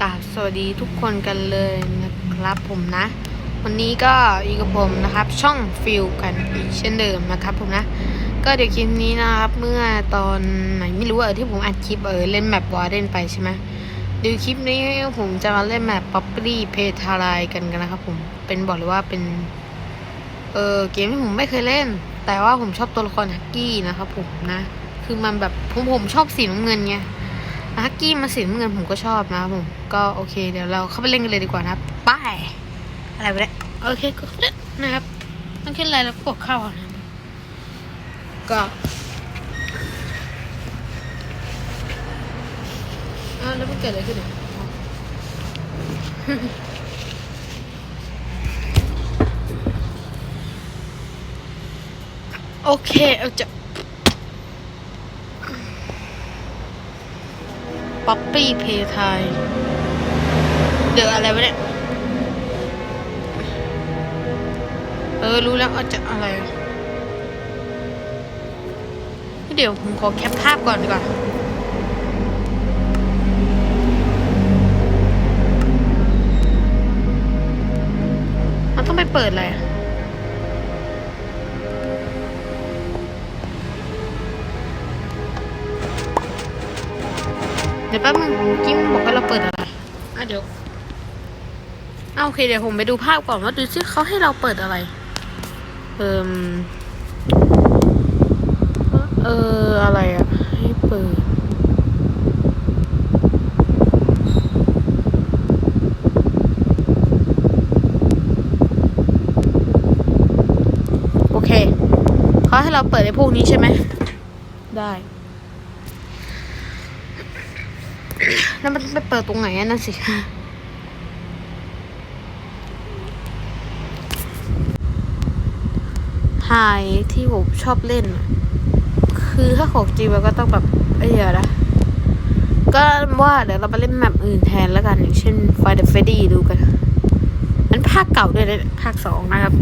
กาบสวัสดีทุกคนกันเลยนะครับผมนะ วันนี้ก็อยู่กับผมนะครับ ช่องฟิลกันอีกเช่นเดิมนะครับผมนะ ก็เดี๋ยวคลิปนี้นะครับเมื่อตอนไหนไม่รู้เออที่ผมอัดคลิปเออเล่นแมปวอร์เดนไปใช่ไหมเดี๋ยวคลิปนี้ผมจะมาเล่นแมปป๊อปปี้เพทารายกันกันนะครับผมเป็นบอกเลยว่าเป็นเออเกมที่ผมไม่เคยเล่น แต่ว่าผมชอบตัวละครฮักกี้นะครับผมนะ คือมันแบบผมผมชอบสีน้ำเงินไง ฮักกี้มาสีน้ำเงินผมก็ชอบนะครับผม ก็โอเคเดี๋ยวเราเข้าไปเล่นกันเลยดีกว่านะครับไป้ายอะไรไปเนี่ยโอเคก็นะครับต้องขึ้นอะไรแล้วกดเข้าอะนะครับก็อ้าวแล้วมันเกิดอะไรขึ้นเนี่ยอ๋อโอเคเอาจะ ป๊อปปี้เพย์ไทยเดี๋ยวอะไรวะเนี่ย เออ รู้แล้วเอาจะอะไร เดี๋ยวผมขอแคปภาพก่อนดีกว่ามันต้องไปเปิดอะไรอะ ดี๋ยวแป๊บนึงเมื่อกี้มนบอกให้เราเปิดอะไรอะเดี๋ยวเอาโอเคเดี๋ยวผมไปดูภาพก่อนว่าดูซิเขาให้เราเปิดอะไร เอ่มเอออะไรอะให้เปิด โอเคเขาให้เราเปิดในพวกนี้ใช่ไหมได้ แล้วมันไปเปิดตรงไหนนั่นสิไฮที่ผมชอบเล่น คือถ้าของจริงมันก็ต้องแบบไอ้เหี้ยนะก็ว่าเดี๋ยวเราไปเล่นแมปอื่นแทนแล้วกัน อย่างเช่น f i เด e f r e d d y ดูกันมันภาคเก่าด้วยนะภาคสองนะครับ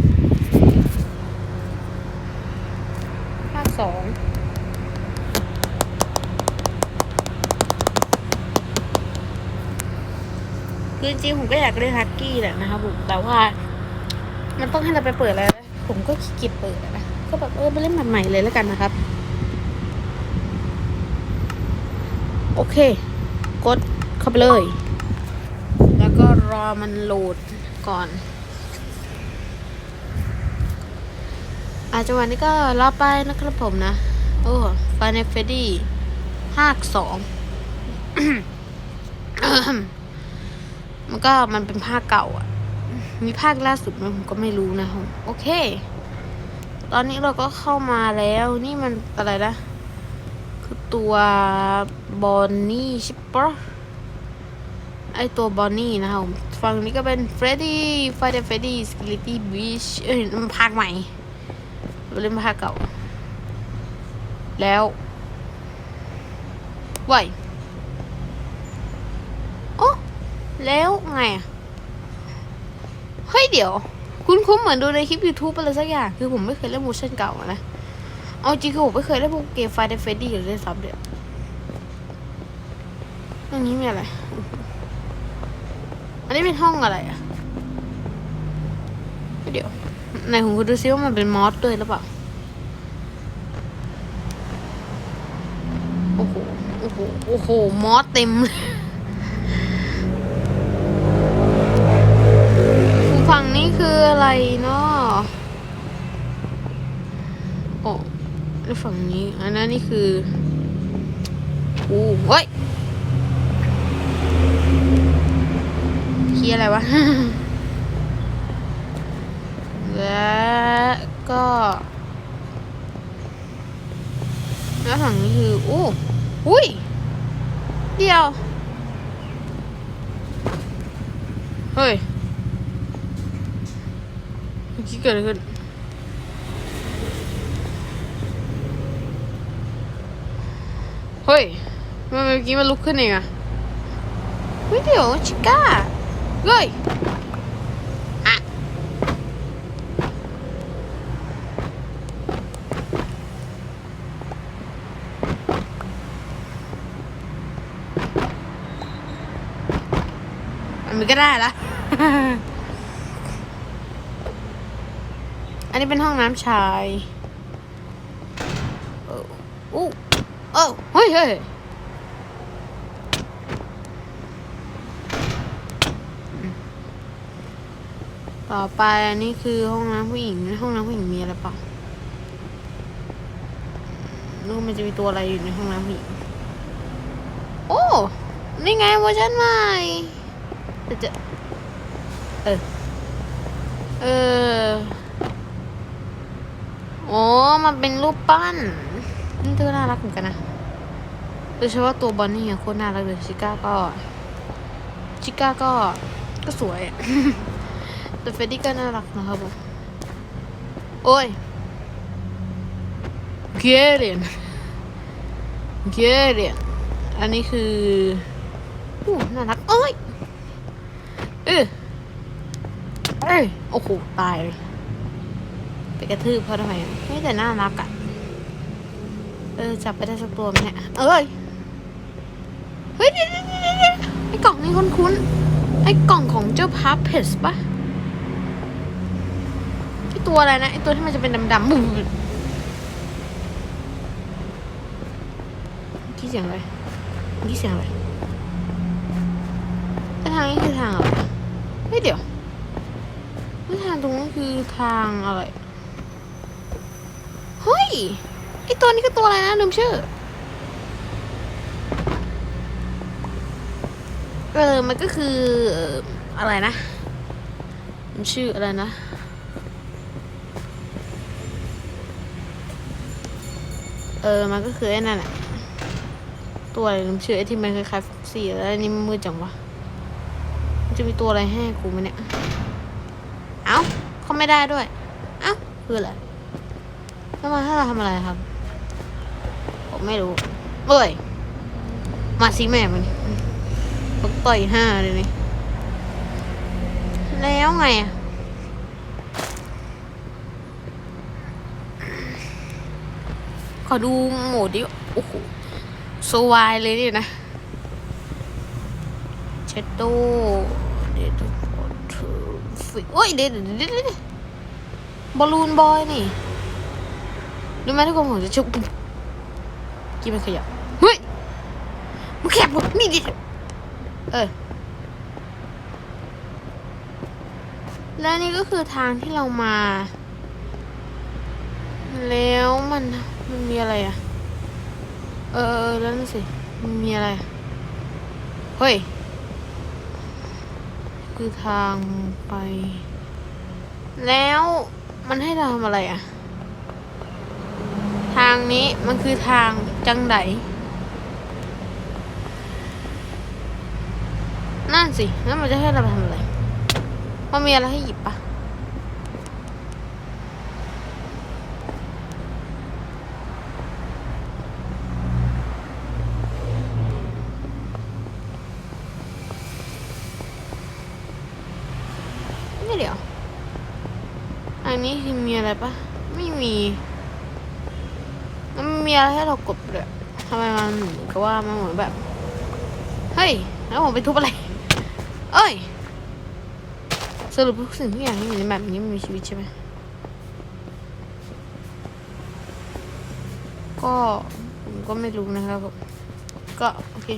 ภาคสอง คือจริงๆผมก็อยากเล่นฮักกี้แหละนะครับผมแต่ว่า มันต้องให้เราไปเปิดอะไรนะผมก็ขี้เกียจเปิดนะก็แบบเออไปเล่นแบบใหม่เลยแล้วกันนะครับ โอเค กดเข้าไปเลย แล้วก็รอมันโหลดก่อน อาจจะวันนี้ก็รอไปนะครับผมนะ โอ้ฟานเฟดี้ภาคสอง มันก็มันเป็นภาคเก่าอะ มีภาคล่าสุดไหมผมก็ไม่รู้นะครับโอเค ตอนนี้เราก็เข้ามาแล้วนี่มันอะไรนะ คือตัวบอนนี่ใช่ปะไอตัวบอนนี่นะครับฝั่งนี้ก็เป็นเฟรดดี้ไฟเดอร์เฟรดดี้สกิลิตี้บีชเอ้ยมันภาคใหม่เราเล่นภาคเก่า แล้วไหวอ้ แล้วไงอะเฮ้ยเดี๋ยว คุณคุ้มเหมือนดูในคลิป YouTube อะไรสักอย่าง คือผมไม่เคยเล่นโมชั่นเก่านะ เอาจริงคือผมไม่เคยเล่นพวกเกมไฟเดฟเฟดดี้หรือเล่นซับเดียวอันนี้มีอะไร อันนี้เป็นห้องอะไรอะเดี๋ยวไหนผมคุณดูซิว่ามันเป็นมอสด้วยหรือเปล่า โอ้โห โอ้โห โอ้โห มอสเต็มเลย ฝั่งนี้คืออะไรเนาะโอ้แล้วฝั่งันนั้นนี่คืออู้เฮ้ยคียอะไรวะ และก็ แล้วฝั่งนี้คืออู้อุ้ย เดียว เฮ้ยเมื่อกี้เกิดอะไรขึ้น เฮ้ยมันเมื่อกี้มันลุกขึ้นเองอะเฮ้ยเดี๋ยวชิก้าเฮ้ยอะอันก็ได้ละ อันนี้เป็นห้องน้ำชายเอ ออู้เฮ้ยเฮ้ยต่อไปอันนี้คือห้องน้ำผู้หญิงห้องน้ำผู้หญิงมีอะไรปล่าลูกมันจะมีตัวอะไรอยู่ในห้องน้ำผู้หญิงโอ้นี่ไงเวอร์ชันใหม่จะเออเออโอ้มันเป็นรูปปั้น นี่เธอน่ารักเหมือนกันนะโดยเฉพาะตัวบอนนี่อะโคตรน่ารักเลยชิก้าก็ชิก้าก็ก็สวยอะแต่เฟดดี้ก็น่ารักนะครับผมโอ้ยเกเรียนเกเรียนอันนี้คืออู้น่ารักเอ้ยเออเอ้ยโอ้โหตายเลยไปกระทืบเขาทำไมไม่แต่น่ารักอะเออจับไปได้สักตัวไหมเนี่ย เอ้ย เฮ้ยเดี๋ยวไอ้กล่องนี้คุ้นๆ ไอ้กล่องของเจ้าพับเพสปะไอ้ตัวอะไรนะ ไอ้ตัวที่มันจะเป็นดำๆบุ้มกี่เสียงอะไรกี่เสียงอะไรแล้ทางนี้คือทางอะไรเฮ้ยเดี๋ยวแล้ทางตรงนั้นคือทางอะไร เฮ้ย อตัวนี้ก็ตัวอะไรนะลืมชื่อ เออ มันก็คืออะไรนะมันชื่ออะไรนะเออ มันก็คือไอ้นั่นแหละตัวอะไรลืมชื่อไอ้ที่มันคล้ายๆฟ็อกซี่แล้วอันนี้มันมืดจังวะมันจะมีตัวอะไรให้กูไหมเนี่ย เอ้าเขาไม่ได้ด้วย เอ้าคืออะไรแล้วมาให้เราทำอะไรครับ ไม่รู้เอ้ย มาสิแม่มันตกต่อยห้าเลยนี่ แล้วไงอะขอดูโหมดดิโอ้โหสวายเลยนี่นะ เชตโต้เดดฟอร์ทฟิโอ้ยเดดเดดเดดเดดบอลลูนบอยนี่รู้ไหมทุกคนผมจะชุบ กี่มันขยับ เฮ้ยมันขยับนี่ดิ เออ และนี่ก็คือทางที่เรามา แล้วมันมันมีอะไรอะ เออเออแล้วนั่นสิมันมีอะไร เฮ้ย คือทางไป แล้วมันให้เราทำอะไรอะางนี้มันคือทางจังไดนั่นสิแล้วมันจะให้เราไปทำอะไรมันมีอะไรให้หยิบปะไม่เดี๋ยว อันนี้มีอะไรปะ ไม่มี มีอะไรให้เรากดเลยทำไมมันเหมือนกับว่ามันเหมือนแบบ เฮ้ย แล้วผมไปทุบอะไร เอ้ย สรุปทุกสิ่งทุกอย่างที่อยู่ในแบบนี้มันมีชีวิตใช่ไหม ก็ผมก็ไม่รู้นะครับผม ก็โอเค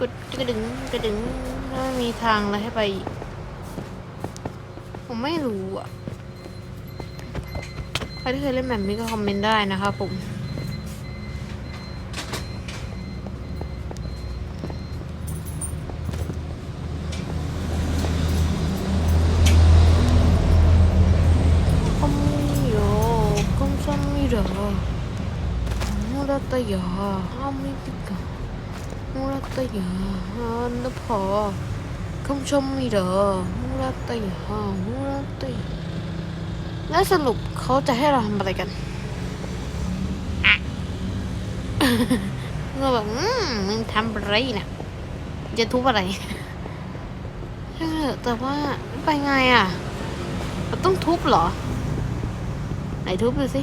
กดกระดึงกระดึงแล้วมันมีทางอะไรให้ไป ผมไม่รู้อะ ใครที่เคยเล่นแบบนี้ก็คอมเมนต์ได้นะครับผม 모랐다야 아미비가 모랐다야 안나파 감사합니다 모랐다야 모랐다야 แล้วสรุปเขาจะให้เราทำอะไรกันอ่ะ เราแบบอืมมึงทำอะไรเนี่ยจะทุบอะไร เออแต่ว่าไปไงอ่ะเราต้องทุบเหรอ ไหนทุบดูสิ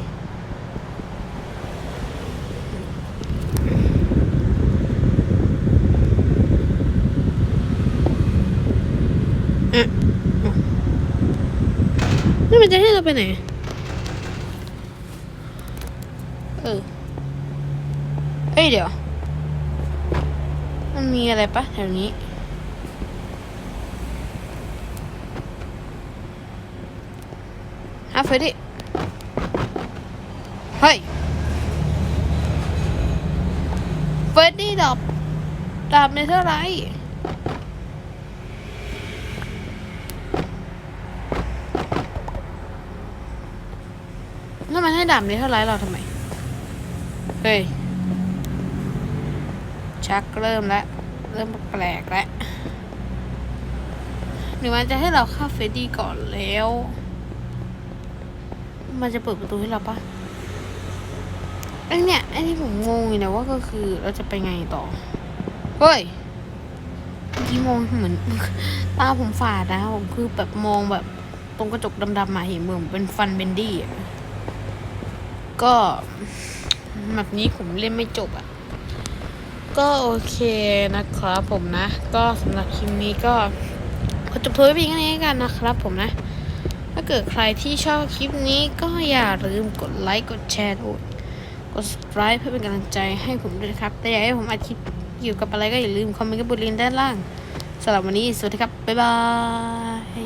นี่มันจะให้เราไปไหน เออ เอ้ยเดี๋ยว มันมีอะไรปะแถวนี้ฮะเฟรดดี้เฮ้ยเฟรดดี้ดอบดาบในเท่าไหร แล้วมันให้ดาบในเท่าไรเราทำไม เฮ้ย ชักเริ่มแล้ว เริ่มแปลกแล้วหรือมันจะให้เราฆ่าเฟดดี้ก่อนแล้ว มันจะเปิดประตูให้เราปะไอเนี่ยไอที่ผมงงอยู่นะว่าก็คือเราจะไปไงต่อ เฮ้ยเมื่อกี้มองเหมือนตาผมฝาดนะผมคือแบบมองแบบตรงกระจกดำๆมาเห็นเหมือนเป็นฟันเบนดี้อะ ก็แบบนี้ผมเล่นไม่จบอะ ก็โอเคนะครับผมนะ ก็สำหรับคลิปนี้ก็ขอจบทัวร์เพียงแค่นี้กันนะครับผมนะ ถ้าเกิดใครที่ชอบคลิปนี้ก็อย่าลืมกดไลค์กดแชร์กดกด subscribe เพื่อเป็นกำลังใจให้ผมด้วยครับ แต่อยากให้ผมอัดคลิปเกี่ยวกับอะไรก็อย่าลืมคอมเมนต์กับบุลินด้านล่างสำหรับวันนี้สวัสดีครับ บ๊ายบาย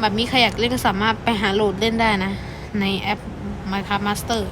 แบบนี้ใครอยากเล่นก็สามารถไปหาโหลดเล่นได้นะ ในแอป มาทำมาสเตอร์